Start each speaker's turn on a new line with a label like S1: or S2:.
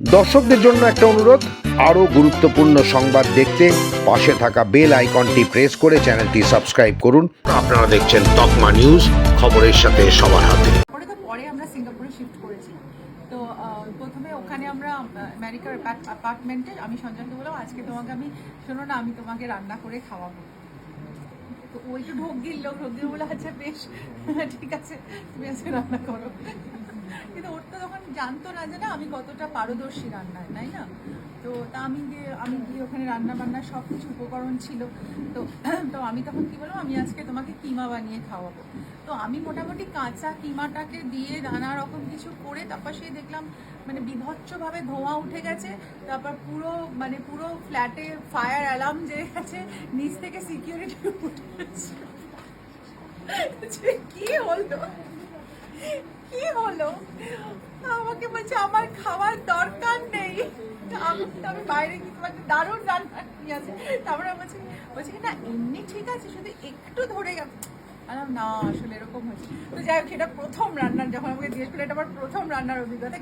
S1: দর্শকদের জন্য একটা অনুরোধ আরও গুরুত্বপূর্ণ সংবাদ দেখতে পাশে থাকা বেল আইকনটি প্রেস করে চ্যানেলটি সাবস্ক্রাইব করুন। আপনারা দেখছেন তকমা নিউজ খবরের সাথে সবার হাতে।
S2: পরে আমরা সিঙ্গাপুরে শিফট করেছি তো প্রথমে ওখানে আমরা আমেরিকার অ্যাপার্টমেন্টে আমি সঞ্জয়কে বললাম আজকে তোমাকে আমি শোনো না আমি তোমাকে রান্না করে খাওয়াবো। তো ও একটু ঢোক গিলল ঢোক গিয়ে বলে আচ্ছা বেশ ঠিক আছে তুমি আজকে রান্না করো। কিন্তু ওর তো জানতো না যে না, আমি কতটা পারদর্শী রান্নায়, তাই না? তো তা আমি গিয়ে আমি গিয়ে ওখানে রান্না বান্না সব কিছু উপকরণ ছিল। তো তো আমি তখন কি বললাম আমি আজকে তোমাকে কিমা বানিয়ে খাওয়াবো। তো আমি মোটামুটি কাঁচা কিমাটাকে দিয়ে নানা রকম কিছু করে, তারপর সেই দেখলাম মানে বিভৎসভাবে ধোঁয়া উঠে গেছে। তারপর পুরো মানে পুরো ফ্ল্যাটে ফায়ার অ্যালার্ম যে গেছে, নিচ থেকে সিকিউরিটি উঠে কি হলো? কি হলো? বলছে, আমার খাওয়ার দরকার নেই। আমি বাইরে কিন্তু তোমাকে দারুণ রান্না নিয়ে আছে তারপরে বলছি বলছি না, এমনি ঠিক আছে, শুধু একটু ধরে গেল। না, আসলে এরকম হয়েছে। তো যাই হোক, সেটা প্রথম রান্নার, যখন আমাকে জিজ্ঞেস করল, এটা আমার প্রথম রান্নার অভিজ্ঞতা